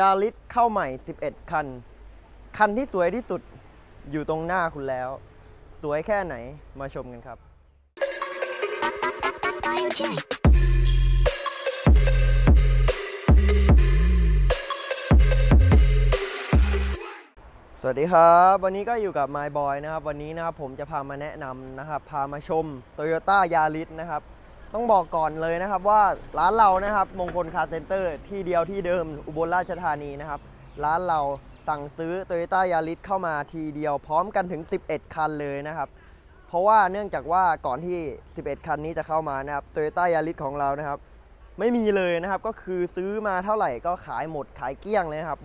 ยาริสเข้าใหม่ 11 คัน คันที่สวยที่สุดอยู่ตรงหน้าคุณแล้ว สวยแค่ไหนมาชมกันครับ สวัสดีครับ วันนี้ก็อยู่กับ My Boy นะครับ วันนี้นะครับผมจะพามาแนะนำนะครับ พามาชม Toyota Yaris นะครับ ต้องบอกก่อนเลยนะครับว่าร้านเรานะครับมงคลคาร์เซ็นเตอร์ที่เดียวที่เดิมอุบลราชธานีนะครับร้านเราสั่งซื้อ Toyota Yaris เข้ามาทีเดียวพร้อมกันถึง 11 คันเลยนะครับ เพราะว่าเนื่องจากว่าก่อนที่ 11 คันนี้จะเข้ามานะครับ Toyota Yaris ของเรานะครับ ไม่มีเลยนะครับก็คือซื้อมาเท่าไหร่ก็ขายหมดขายเกลี้ยงเลยครับ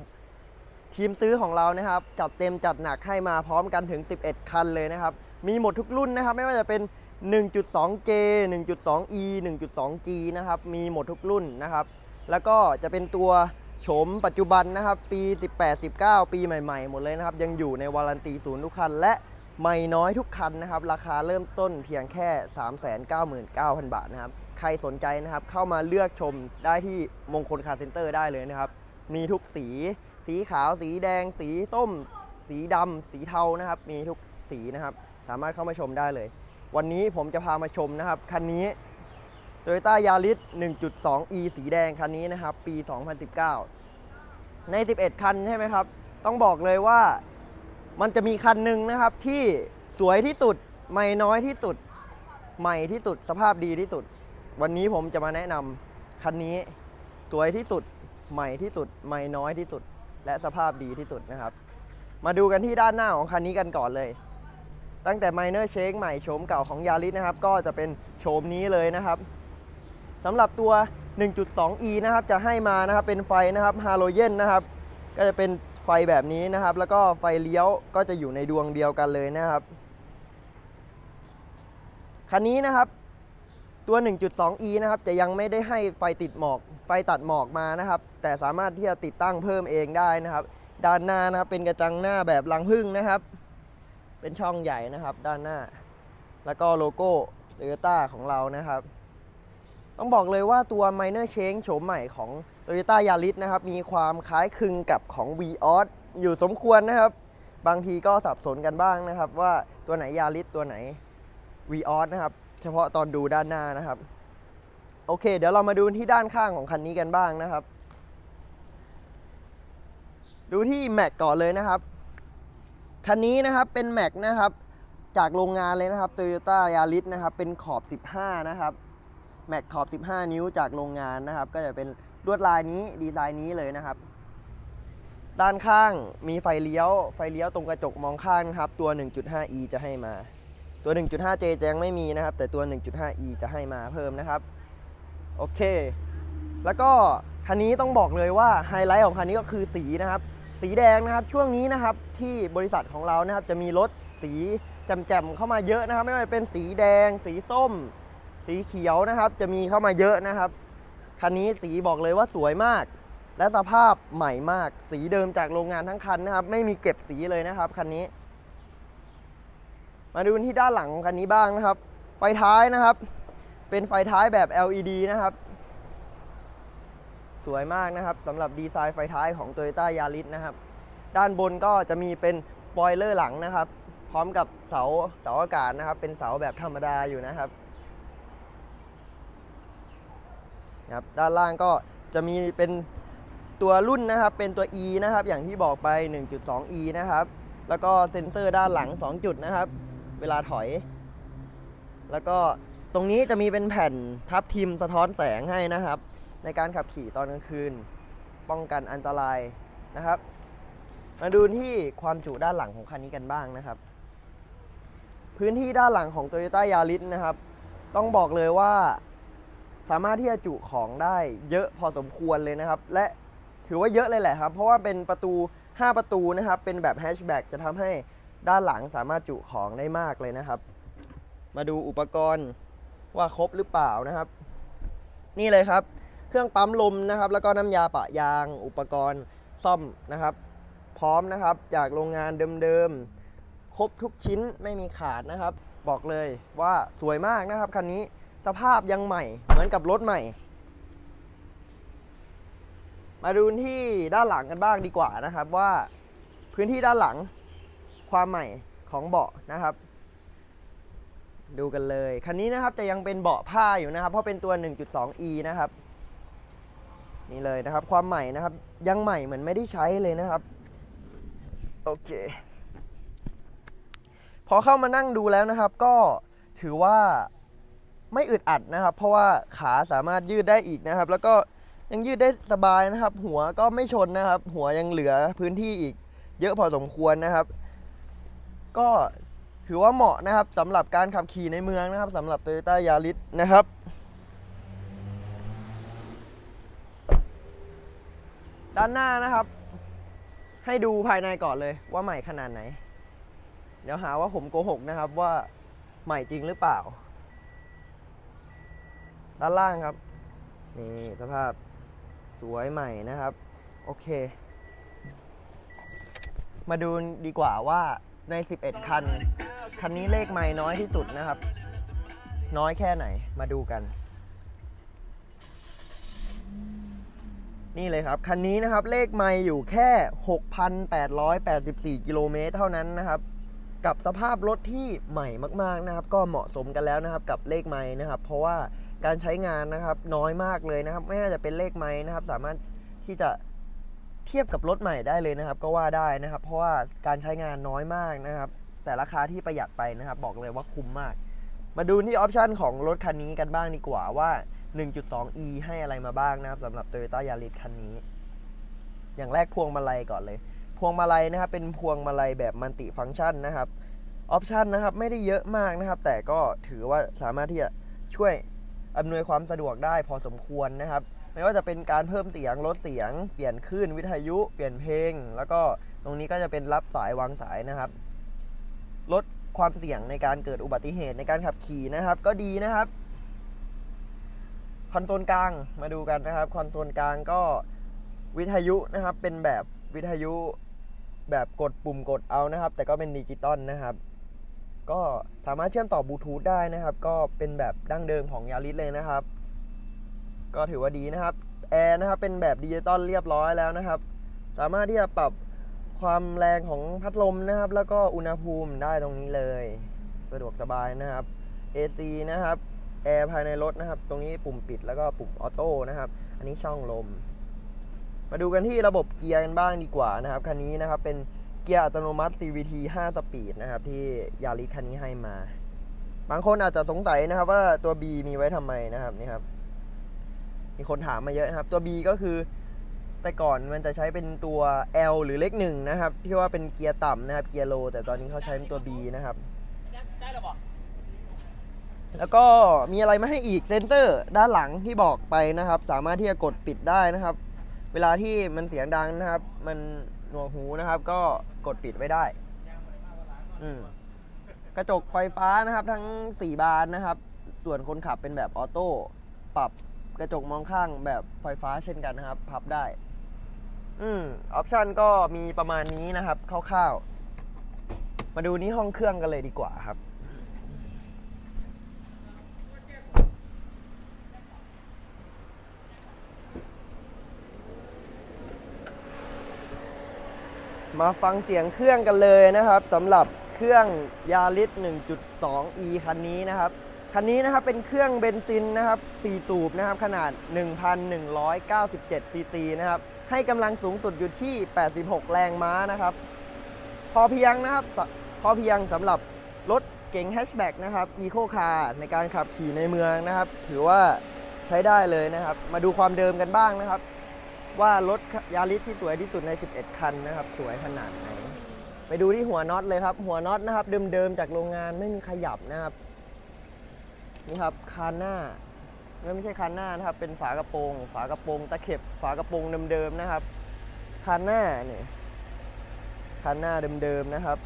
ทีมซื้อของเรานะครับ จัดเต็มจัดหนักให้มาพร้อมกันถึง 11 คันเลยนะครับ มีหมดทุกรุ่นนะครับ ไม่ว่าจะเป็น 1.2J 1.2E 1.2G นะครับ มีหมดทุกรุ่นนะครับ แล้วก็จะเป็นตัวโฉมปัจจุบันนะครับ ปี 18 19 ปีใหม่ๆ หมดเลยนะครับ ยังอยู่ในวารันตีศูนย์ทุกคัน และใหม่น้อยทุกคันนะครับ ราคาเริ่มต้นเพียงแค่ 399,000 บาทนะครับ ใครสนใจนะครับ เข้ามาเลือกชมได้ที่มงคลคาร์เซ็นเตอร์ได้เลยนะครับ มีทุกสี สีขาว สีแดง สีส้ม สีดำ สีเทานะครับ มีทุกสีนะครับ สามารถเข้ามาชมได้เลย วันนี้ผมจะพามาชมนะครับ คันนี้ Toyota Yaris 1.2e สีแดงคันนี้นะครับ ปี 2019 ใน 11 คันใช่ไหมครับ ต้องบอกเลยว่ามันจะมีคันหนึ่งนะครับที่สวยที่สุดใหม่น้อยที่สุด ใหม่ที่สุดสภาพดีที่สุด วันนี้ผมจะมาแนะนำคันนี้สวยที่สุด ใหม่ที่สุดใหม่น้อยที่สุด และสภาพดีที่สุดนะครับ มาดูกันที่ด้านหน้าของคันนี้กันก่อนเลย ตั้งแต่ Minor Shake ใหม่โฉมเก่าของยาริสนะครับ ก็จะเป็นโฉมนี้เลยนะครับสำหรับตัว 1.2e นะครับ จะให้มานะครับเป็นไฟนะครับฮาโลเจนนะครับ ก็จะเป็นไฟแบบนี้นะครับ แล้วก็ไฟเลี้ยวก็จะอยู่ในดวงเดียวกันเลยนะครับ คันนี้นะครับตัว 1.2e นะครับ จะยังไม่ได้ให้ไฟติดหมอก ไฟตัดหมอกมานะครับ แต่สามารถที่จะติดตั้งเพิ่มเองได้นะครับ ด้านหน้านะครับเป็นกระจังหน้าแบบรังผึ้งนะครับ เป็นช่องใหญ่นะครับ ด้านหน้า แล้วก็โลโก้โตโยต้าของเรานะครับ ต้องบอกเลยว่าตัว Minor Change โฉมใหม่ของ Toyota Yaris นะครับ มีความคล้ายคลึงกับของ v ีออสอยู่สมควรนะครับ บางทีก็สับสนกันบ้างนะครับ ว่าตัวไหน Yaris ตัวไหน v ีออสนะครับ เฉพาะตอนดูด้านหน้านะครับ โอเค เดี๋ยวเรามาดูที่ด้านข้างของคันนี้กันบ้างนะครับ ดูที่แม็กก่อนเลยนะครับ คันนี้นะครับเป็นแม็กนะครับจากโรงงานเลยนะครับ Toyota Yaris นะครับเป็นขอบ 15 นะครับแม็กขอบ 15 นิ้วจากโรงงานนะครับ ก็จะเป็นลวดลายนี้ดีไซน์นี้เลยนะครับ ด้านข้างมีไฟเลี้ยวไฟเลี้ยวตรงกระจกมองข้างนะครับ ตัว 1.5e จะให้มา ตัว 1.5J จะยังไม่มีนะครับ แต่ตัว 1.5e จะให้มาเพิ่มนะครับ โอเค แล้วก็คันนี้ต้องบอกเลยว่าไฮไลท์ของคันนี้ก็คือสีนะครับ สีแดงนะครับช่วงนี้นะครับที่บริษัทของเรานะครับจะมีรถสีแจ่มๆเข้ามาเยอะนะครับ ไม่ว่าจะเป็นสีแดง สีส้ม สีเขียวนะครับ จะมีเข้ามาเยอะนะครับคันนี้สีบอกเลยว่าสวยมาก และสภาพใหม่มาก สีเดิมจากโรงงานทั้งคันนะครับ ไม่มีเก็บสีเลยนะครับคันนี้ มาดูที่ด้านหลังของคันนี้บ้างนะครับ ไฟท้ายนะครับ เป็นไฟท้ายแบบ LED นะครับ สวยมากนะครับสำหรับดีไซน์ไฟท้ายของ Toyota Yaris นะครับ ด้านบนก็จะมีเป็นสปอยเลอร์หลังนะครับ พร้อมกับเสาเสาอากาศนะครับ เป็นเสาแบบธรรมดาอยู่นะครับนะครับด้านล่างก็จะมีเป็นตัวรุ่นนะครับ เป็นตัว E นะครับ อย่างที่บอกไป 1.2e นะครับ แล้วก็เซ็นเซอร์ด้านหลัง 2 จุดนะครับ เวลาถอย แล้วก็ตรงนี้จะมีเป็นแผ่นทับทิมสะท้อนแสงให้นะครับ ในการขับขี่ตอนกลางคืน ป้องกันอันตรายนะครับ มาดูที่ความจุด้านหลังของคันนี้กันบ้างนะครับ พื้นที่ด้านหลังของ Toyota Yaris นะครับ ต้องบอกเลยว่าสามารถที่จะจุของได้เยอะพอสมควรเลยนะครับ และถือว่าเยอะเลยแหละครับ เพราะว่าเป็นประตู 5 ประตูนะครับ เป็นแบบแฮชแบ็กจะทำให้ด้านหลังสามารถจุของได้มากเลยนะครับ มาดูอุปกรณ์ว่าครบหรือเปล่านะครับ นี่เลยครับ เครื่องปั๊มลมนะครับ แล้วก็น้ำยาปะยางอุปกรณ์ซ่อมนะครับ พร้อมนะครับจากโรงงานเดิมๆ ครบทุกชิ้นไม่มีขาดนะครับ บอกเลยว่าสวยมากนะครับคันนี้สภาพยังใหม่เหมือนกับรถใหม่ มาดูที่ด้านหลังกันบ้างดีกว่านะครับว่าพื้นที่ด้านหลังความใหม่ของเบาะนะครับดูกันเลย คันนี้นะครับจะยังเป็นเบาะผ้าอยู่นะครับ เพราะเป็นตัว 1.2e นะครับ นี่เลยนะครับ ความใหม่นะครับ ยังใหม่เหมือนไม่ได้ใช้เลยนะครับ โอเค พอเข้ามานั่งดูแล้วนะครับ ก็ถือว่าไม่อึดอัดนะครับ เพราะว่าขาสามารถยืดได้อีกนะครับ แล้วก็ยังยืดได้สบายนะครับ หัวก็ไม่ชนนะครับ หัวยังเหลือพื้นที่อีก เยอะพอสมควรนะครับ ก็ถือว่าเหมาะนะครับสำหรับการขับขี่ในเมืองนะครับสำหรับ Toyota Yaris นะครับ ด้านหน้านะครับ ให้ดูภายในก่อนเลยว่าใหม่ขนาดไหน เดี๋ยวหาว่าผมโกหกนะครับว่าใหม่จริงหรือเปล่า ด้านล่างครับนี่สภาพสวยใหม่นะครับ โอเค มาดูดีกว่าว่าใน 11 คัน คันนี้เลขไม้น้อยที่สุดนะครับ น้อยแค่ไหนมาดูกัน นี่เลยครับ คันนี้นะครับเลขไม้อยู่แค่ 6,884 กิโลเมตรเท่านั้นนะครับ กับสภาพรถที่ใหม่มากๆนะครับ ก็เหมาะสมกันแล้วนะครับกับเลขไม้นะครับ เพราะว่าการใช้งานนะครับน้อยมากเลยนะครับ ไม่ว่าจะเป็นเลขไม้นะครับ สามารถที่จะเทียบกับรถใหม่ได้เลยนะครับ ก็ว่าได้นะครับ เพราะว่าการใช้งานน้อยมากนะครับ แต่ราคาที่ประหยัดไปนะครับ บอกเลยว่าคุ้มมาก มาดูที่ออปชันของรถคันนี้กันบ้างดีกว่าว่า 1.2e ให้อะไรมาบ้างนะครับสำหรับ Toyota Yaris คันนี้ อย่างแรกพวงมาลัยก่อนเลย พวงมาลัยนะครับเป็นพวงมาลัยแบบมัลติฟัง c t ชันนะครับออปชันนะครับไม่ได้เยอะมากนะครับ แต่ก็ถือว่าสามารถที่จะช่วยอำนวยความสะดวกได้พอสมควรนะครับ ไม่ว่าจะเป็นการเพิ่มเสียงลดเสียง เปลี่ยนคลื่นวิทยุ เปลี่ยนเพลง แล้วก็ตรงนี้ก็จะเป็นรับสายวางสายนะครับ ลดความเสี่ยงในการเกิดอุบัติเหตุในการขับขี่นะครับ ก็ดีนะครับ อนโซลกลางมาดูกันนะครับ คอนโซลกลางก็วิทยุนะครับ เป็นแบบวิทยุแบบกดปุ่มกดเอานะครับ แต่ก็เป็นดิจิตอลนะครับ ก็สามารถเชื่อมต่อบลูทูธได้นะครับ ก็เป็นแบบดั้งเดิมของยาริสเลยนะครับ ก็ถือว่าดีนะครับแอร์นะครับเป็นแบบดิจิตอลเรียบร้อยแล้วนะครับ สามารถที่จะปรับความแรงของพัดลมนะครับ แล้วก็อุณหภูมิได้ตรงนี้เลย สะดวกสบายนะครับ AC นะครับ แอร์ภายในรถนะครับ ตรงนี้ปุ่มปิดแล้วก็ปุ่มออโต้นะครับ อันนี้ช่องลม มาดูกันที่ระบบเกียร์กันบ้างดีกว่านะครับ คันนี้นะครับเป็นเกียร์อัตโนมัติ CVT 5 สปีดนะครับ ที่ยาริสคันนี้ให้มา บางคนอาจจะสงสัยนะครับ ว่าตัว B มีไว้ทำไมนะครับนี่ครับ มีคนถามมาเยอะนะครับ ตัว B ก็คือแต่ก่อนมันจะใช้เป็นตัว L หรือเลขหนึ่งนะครับ ที่ว่าเป็นเกียร์ต่ำนะครับ เกียร์โล แต่ตอนนี้เขาใช้เป็นตัว B นะครับ แล้วก็มีอะไรมาให้อีกเซนเซอร์ด้านหลังที่บอกไปนะครับ สามารถที่จะกดปิดได้นะครับ เวลาที่มันเสียงดังนะครับ มันหนวกหูนะครับ ก็กดปิดไว้ได้ อืมกระจกไฟฟ้านะครับ ทั้ง 4 บานนะครับ ส่วนคนขับเป็นแบบออโต้ปรับกระจกมองข้างแบบไฟฟ้าเช่นกันนะครับ พับได้ อืมออปชันก็มีประมาณนี้นะครับคร่าวๆมาดูนี่ห้องเครื่องกันเลยดีกว่าครับ มาฟังเสียงเครื่องกันเลยนะครับสำหรับเครื่องยาริส 1.2e คันนี้นะครับ คันนี้นะครับเป็นเครื่องเบนซินนะครับ 4 สูบนะครับขนาด 1,197 ซีซีนะครับ ให้กำลังสูงสุดอยู่ที่ 86 แรงม้านะครับ พอเพียงนะครับ พอเพียงสำหรับรถเก๋งแฮชแบ็กนะครับอีโคคาร์ในการขับขี่ในเมืองนะครับ ถือว่าใช้ได้เลยนะครับ มาดูความเดิมกันบ้างนะครับ ว่ารถยาริสที่สวยที่สุดใน 11 คันนะครับ สวยขนาดไหน ไปดูที่หัวน็อตเลยครับ หัวน็อตนะครับ เดิมๆจากโรงงานไม่มีขยับนะครับ นี่ครับคานหน้าไม่ใช่คานหน้านะครับ เป็นฝากระโปรง ฝากระโปรงตะเข็บ ฝากระโปรงเดิมๆนะครับ คานหน้าเนี่ยคานหน้าเดิมๆนะครับ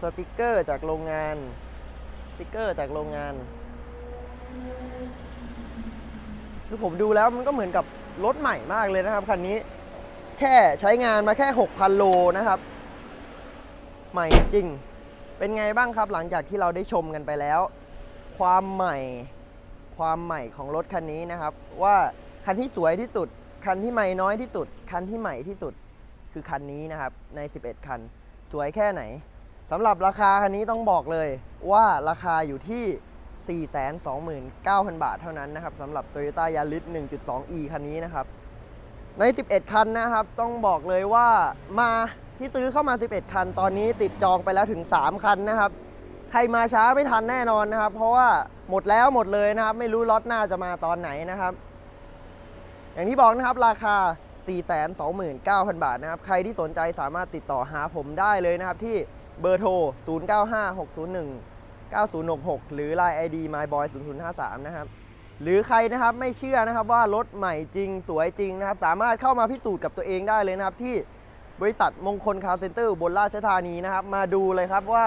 สติกเกอร์จากโรงงาน สติกเกอร์จากโรงงานคือผมดูแล้วมันก็เหมือนกับ รถใหม่มากเลยนะครับคันนี้แค่ใช้งานมาแค่ 6,000 โลนะครับ ใหม่จริง เป็นไงบ้างครับหลังจากที่เราได้ชมกันไปแล้ว ความใหม่ความใหม่ของรถคันนี้นะครับ ว่าคันที่สวยที่สุด คันที่ใหม่น้อยที่สุด คันที่ใหม่ที่สุดคือคันนี้นะครับใน 11 คัน สวยแค่ไหนสำหรับราคาคันนี้ต้องบอกเลยว่าราคาอยู่ที่ 429,000 บาทเท่านั้นนะครับสำหรับ Toyota Yaris 1.2e คันนี้นะครับ ใน 11 คันนะครับ ต้องบอกเลยว่ามาที่ซื้อเข้ามา 11 คัน ตอนนี้ติดจองไปแล้วถึง 3 คันนะครับ ใครมาช้าไม่ทันแน่นอนนะครับ เพราะว่าหมดแล้วหมดเลยนะครับ ไม่รู้ล็อตหน้าจะมาตอนไหนนะครับ อย่างที่บอกนะครับราคา 429,000 บาทนะครับ ใครที่สนใจสามารถติดต่อหาผมได้เลยนะครับที่เบอร์โทร 095601 9066 หรือ Line ID myboy0053 นะครับหรือใครนะครับไม่เชื่อนะครับว่ารถใหม่จริงสวยจริงนะครับ สามารถเข้ามาพิสูจน์กับตัวเองได้เลยนะครับ ที่บริษัทมงคลคาร์เซ็นเตอร์บนราชธานีนะครับ มาดูเลยครับว่า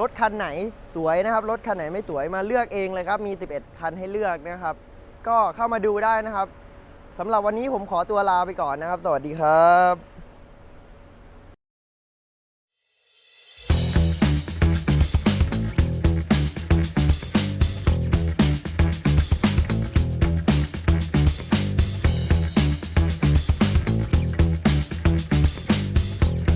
รถคันไหนสวยนะครับ รถคันไหนไม่สวยมาเลือกเองเลยครับ มี 11 คันให้เลือกนะครับ ก็เข้ามาดูได้นะครับสำหรับวันนี้ผมขอตัวลาไปก่อนนะครับ สวัสดีครับ